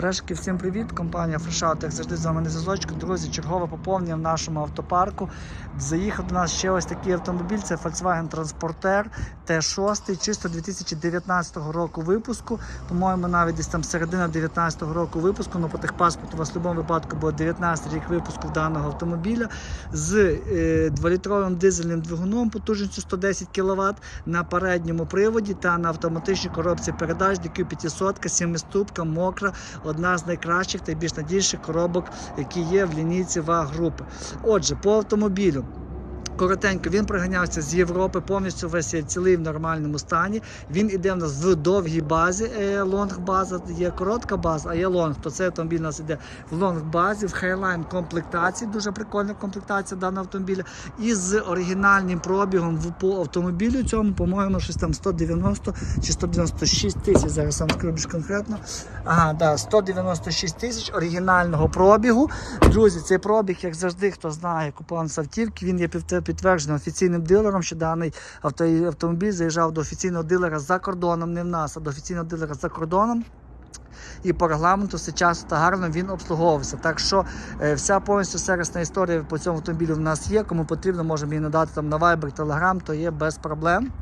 Фрешки, всім привіт! Компанія Фрешаут, як завжди з вами на зв'язочку. Друзі, чергове поповнення в нашому автопарку. Заїхав до нас ще ось такий автомобіль. Це Volkswagen Transporter T6, чисто 2019 року випуску. По-моєму, навіть десь там середина 2019 року випуску. Ну по техпаспорту у вас в будь-якому випадку було 19 рік випуску даного автомобіля з е, 2-літровим дизельним двигуном потужністю 110 кВт на передньому приводі та на автоматичній коробці передач DQ 500, 7-ступка, мокра, одна з найкращих та більш надійших коробок, які є в лінійці ВАГ групи. Отже, по автомобілю. Коротенько, він приганявся з Європи, повністю весь цілий в нормальному стані. Він іде в нас в довгій базі. е, Лонг база є коротка база, а є лонг. То цей автомобіль у нас іде в лонг базі, в хайлайн комплектації. Дуже прикольна комплектація даного автомобіля. І з оригінальним пробігом в по автомобілю цьому, по-моєму, щось там 190 чи 196 тисяч. Зараз вам скажу більш конкретно. Ага, да, 196 тисяч оригінального пробігу. Друзі, цей пробіг, як завжди, хто знає, купував з автівки, він є під- підтверджений офіційним дилером, що даний авто, автомобіль заїжджав до офіційного дилера за кордоном, не в нас, а до офіційного дилера за кордоном. І по регламенту все часто та гарно він обслуговувався. Так що е, вся повністю сервісна історія по цьому автомобілю в нас є. Кому потрібно, можемо її надати там на Viber, Telegram, то є без проблем.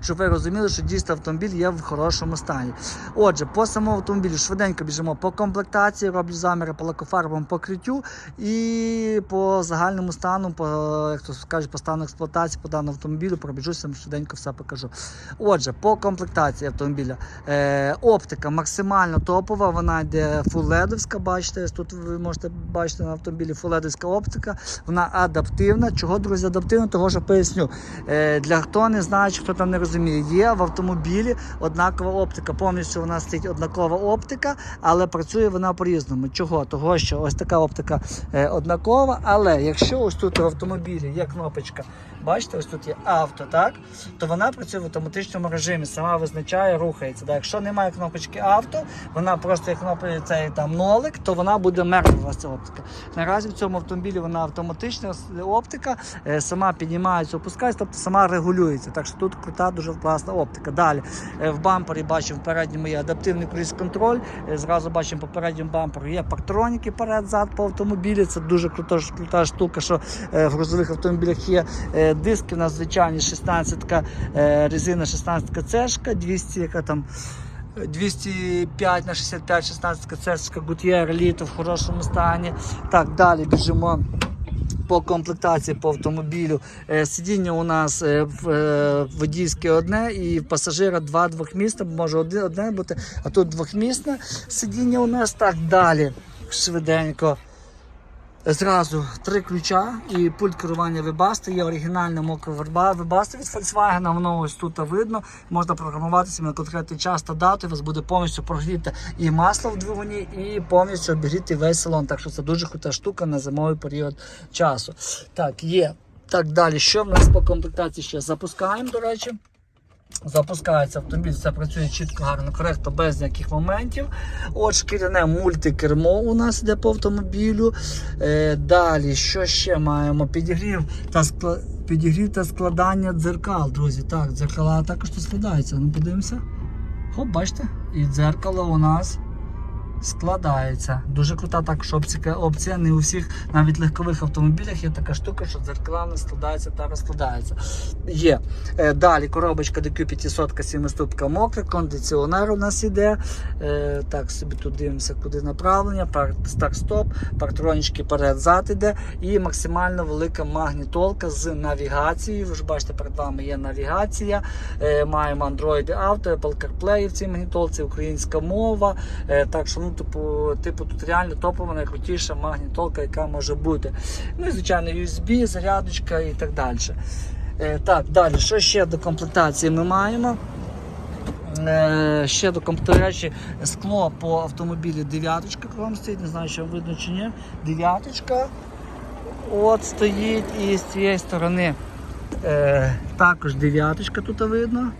Щоб ви розуміли, що дійсно автомобіль є в хорошому стані. Отже, по самому автомобілю швиденько біжимо по комплектації, роблю заміри по лакофарбовому покриттю і по загальному стану, по як то кажуть, по стану експлуатації по даному автомобілю пробіжуся, швиденько все покажу. Отже, по комплектації автомобіля е, оптика максимально топова, вона йде фуледовська. Бачите, тут ви можете бачити на автомобілі фуледовська оптика. Вона адаптивна. Чого, друзі, адаптивна? Того що поясню. Е, для хто не знає, чи хто там не розуміє, є в автомобілі однакова оптика. Повністю вона стоїть однакова оптика, але працює вона по-різному. Чого? Того, що ось така оптика е, однакова, але якщо ось тут в автомобілі є кнопочка, бачите, ось тут є авто, так? То вона працює в автоматичному режимі, сама визначає, рухається. Так? Якщо немає кнопочки авто, вона просто є кнопка цей там нолик, то вона буде мертва ця оптика. Наразі в цьому автомобілі вона автоматична оптика, е, сама піднімається, опускається, тобто сама регулюється. Так що тут крута, дуже класна оптика. Далі е, в бампері бачимо в передньому є адаптивний круїз-контроль. Е, Зразу бачимо по передньому бамперу є парктроніки перед-зад по автомобілі. Це дуже крута, крута штука, що е, в грузових автомобілях є. Диски у нас звичайні 16 е, резина 16 цешка, 200, яка там. 205 на 65, 16 цешка Gutierrez літо в хорошому стані. Так, далі біжимо по комплектації по автомобілю. Е, Сидіння у нас е, водійське одне і пасажира два двохмісне, може одне бути, а тут двохмісне сидіння у нас так далі. Швиденько. Зразу три ключа і пульт керування Webasto. Є оригінальна мокра Webasto від Volkswagen, воно ось тут видно. Можна програмуватися на конкретний час та дату. У вас буде повністю прогріти і масло в двигуні, і повністю обігріти весь салон. Так що це дуже крута штука на зимовий період часу. Так, є. Так, далі. Що в нас по комплектації ще? Запускаємо, до речі. Запускається автомобіль, все працює чітко, гарно, коректно, без ніяких моментів. От шкіряне мультикермо у нас йде по автомобілю. Е, далі, що ще маємо? Підігрів та скла... підігрів та складання дзеркал, друзі. Так, дзеркала також тут складаються. Ну, подивимося. Хоп, бачите? І дзеркало у нас складається. Дуже крута також опція. Не у всіх, навіть легкових автомобілях є така штука, що дзеркала не складаються та розкладаються. Є. Е, далі коробочка DQ 500 7 мокра, кондиціонер у нас іде. Е, так, собі тут дивимося, куди направлення, старт-стоп, партронічки перед-зад іде і максимально велика магнітолка з навігацією. Ви ж бачите, перед вами є навігація. Е, маємо Android Auto, Apple CarPlay в цій магнітолці, українська мова. Так що, ну, типу, типу, тут реально топова, найкрутіша магнітолка, яка може бути. Ну і звичайно, USB, зарядочка і так далі. Е, так, далі, що ще до комплектації ми маємо? Е, ще до комплектації скло по автомобілі дев'яточка кругом стоїть, не знаю, що видно чи ні. Дев'яточка. От стоїть і з цієї сторони е, також дев'яточка тут видно.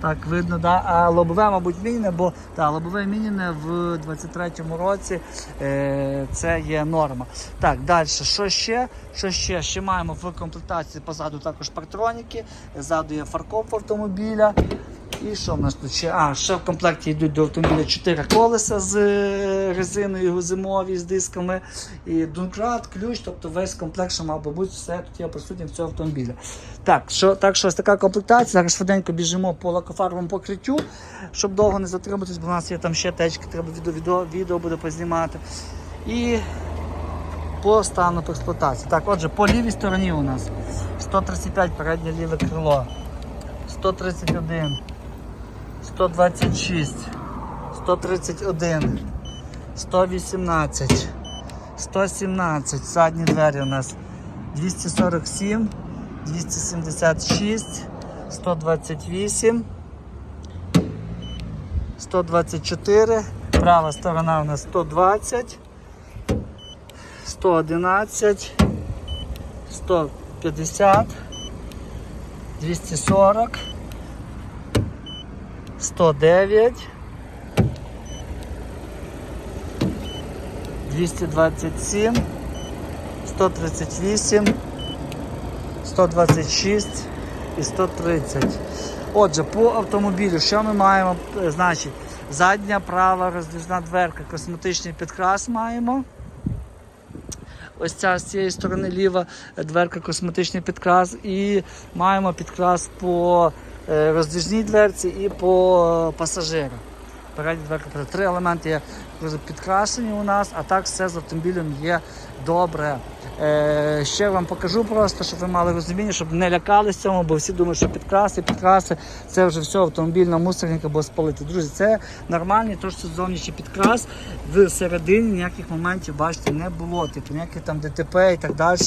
Так, видно, да. а лобове, мабуть, мініне, бо та, лобове мініне в 23-му році е, це є норма. Так, далі, що ще? Що ще? Ще маємо в комплектації позаду також партроніки, ззаду є фаркоп автомобіля. І що в нас тут ще? А, ще в комплекті йдуть до автомобіля 4 колеса з е, резиною зимові, з дисками, і дункрат, ключ, тобто весь комплект, що мав би бути, все тут є присутнє в цього автомобіля. Так, що, так що ось така комплектація. Зараз швиденько біжимо по лакофарбовому покриттю, щоб довго не затриматись, бо у нас є там ще течки, треба відео, відео, відео буде познімати. І по стану по експлуатації. Так, отже, по лівій стороні у нас 135 переднє ліве крило, 131, 126, 131, 118, 117, задні двері у нас 247, 276, 128, 124, права сторона у нас 120. 111, 150, 240, 109, 227, 138, 126 і 130. Отже, по автомобілю, що ми маємо? Е, Значить, задня права роздвижна дверка, косметичний підкрас маємо. Ось ця з цієї сторони ліва дверка косметичний підкрас. І маємо підкрас по е, дверці і по пасажирах. Передні дверка три елементи є підкрашені у нас, а так все з автомобілем є добре. Е, ще вам покажу просто, щоб ви мали розуміння, щоб не лякались цьому, бо всі думають, що підкраси, підкраси це вже все автомобіль на мусорник або спалити. Друзі, це нормальний, то що зовнішній підкрас в середині ніяких моментів, бачите, не було. Типу ніяких там ДТП і так далі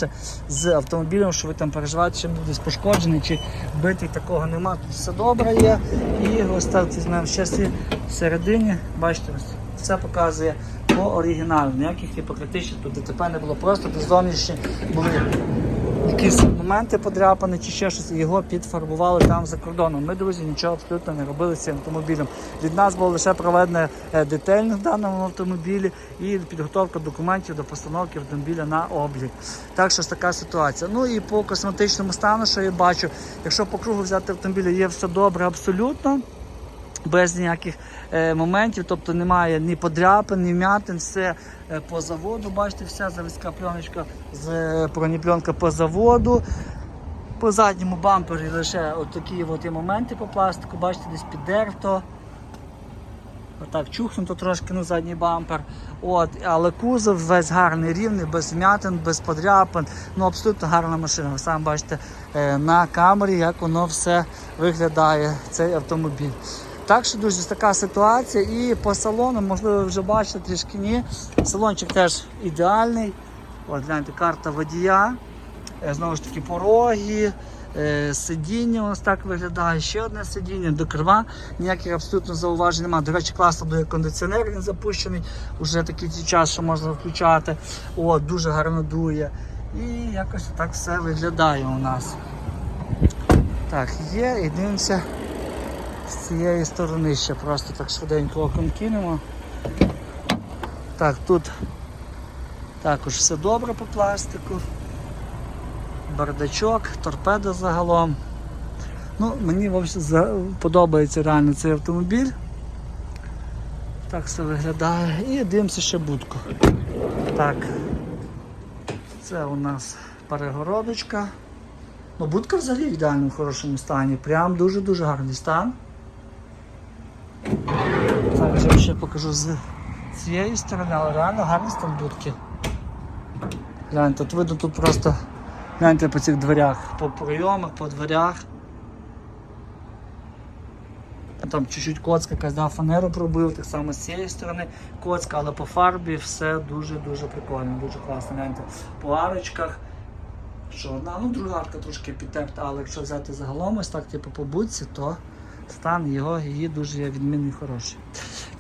з автомобілем, що ви там переживаєте, він десь пошкоджений чи битий, такого нема. Тут все добре є. І ось так візьмемо ще всередині, бачите, все показує по оригіналу. Ніяких хіпократичних тут ДТП не було. Просто де зовнішні були якісь моменти подряпані чи ще щось, і його підфарбували там за кордоном. Ми, друзі, нічого абсолютно не робили з цим автомобілем. Від нас було лише проведення е, детельних в даному автомобілі і підготовка документів до постановки автомобіля на облік. Так що ось така ситуація. Ну і по косметичному стану, що я бачу, якщо по кругу взяти автомобіль, є все добре абсолютно без ніяких е, моментів, тобто немає ні подряпин, ні м'ятин, все е, по заводу. Бачите, вся заводська пленочка з е, бронепленка по заводу. По задньому бампері лише от такі от моменти по пластику, бачите, десь піддерто. Отак чухнуто трошки ну, задній бампер. От, але кузов весь гарний, рівний, без вмятин, без подряпин. Ну, абсолютно гарна машина. Ви самі бачите е, на камері, як воно все виглядає, цей автомобіль. Так що, друзі, така ситуація. І по салону, можливо, ви вже бачите трішки ні. Салончик теж ідеальний. От, гляньте, карта водія. Е, Знову ж таки, пороги. Е, Сидіння у нас так виглядає. Ще одне сидіння до крива. Ніяких абсолютно зауважень немає. До речі, класно дує кондиціонер, він запущений. Уже такий час, що можна включати. О, дуже гарно дує. І якось так все виглядає у нас. Так, є, і дивимося з цієї сторони ще просто так швиденько оком кинемо. Так, тут також все добре по пластику. Бардачок, торпеда загалом. Ну, Мені подобається реально цей автомобіль. Так все виглядає. І дивимося ще будку. Так. Це у нас перегородочка. Ну, будка взагалі в ідеальному хорошому стані. Прям дуже-дуже гарний стан. Так, я вам ще покажу з цієї сторони, але реально гарний стан будки. Гляньте, тут видно тут просто гляньте по цих дверях, по прийомах, по дверях. Там чуть-чуть коцка якась да, фанеру пробив, так само з цієї сторони коцка, але по фарбі все дуже-дуже прикольно, дуже класно. Гляньте, по арочках. Що одна, ну друга арка трошки підтерта, але якщо взяти загалом ось так, типу по будці, то стан його її дуже відмінний хороший.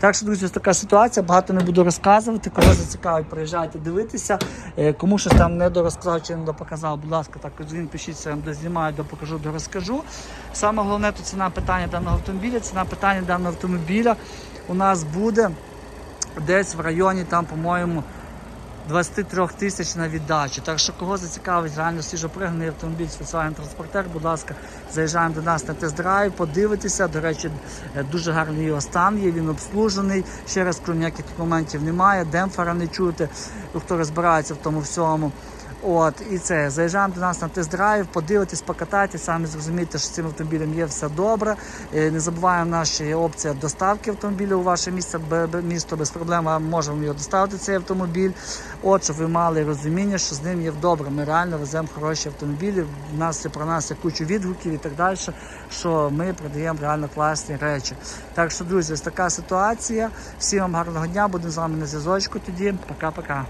Так що, друзі, така ситуація, багато не буду розказувати. Кого зацікавить, приїжджайте дивитися. Е, Кому щось там не дорозказав чи не допоказав, будь ласка, так дзвін, пишіться, я вам дознімаю, допокажу, дорозкажу. Саме головне то ціна питання даного автомобіля. Ціна питання даного автомобіля у нас буде десь в районі, там, по-моєму, 23 тисяч на віддачу. Так що кого зацікавить реально свіжопригнаний автомобіль спеціальний транспортер, будь ласка, заїжджаємо до нас на тест-драйв, подивитися. До речі, е, дуже гарний його стан є, він обслужений. Ще раз кажу, ніяких документів немає, демпфера не чути, хто розбирається в тому всьому. От, і це, заїжджаємо до нас на тест-драйв, подивитись, покатати, самі зрозуміти, що з цим автомобілем є все добре. Е, Не забуваємо, наша є опція доставки автомобіля у ваше місце, місто без проблем, а можемо його доставити, цей автомобіль. От, щоб ви мали розуміння, що з ним є добре. Ми реально веземо хороші автомобілі. У нас про нас є кучу відгуків і так далі, що ми продаємо реально класні речі. Так що, друзі, ось така ситуація. Всім вам гарного дня, будемо з вами на зв'язочку тоді. Пока-пока.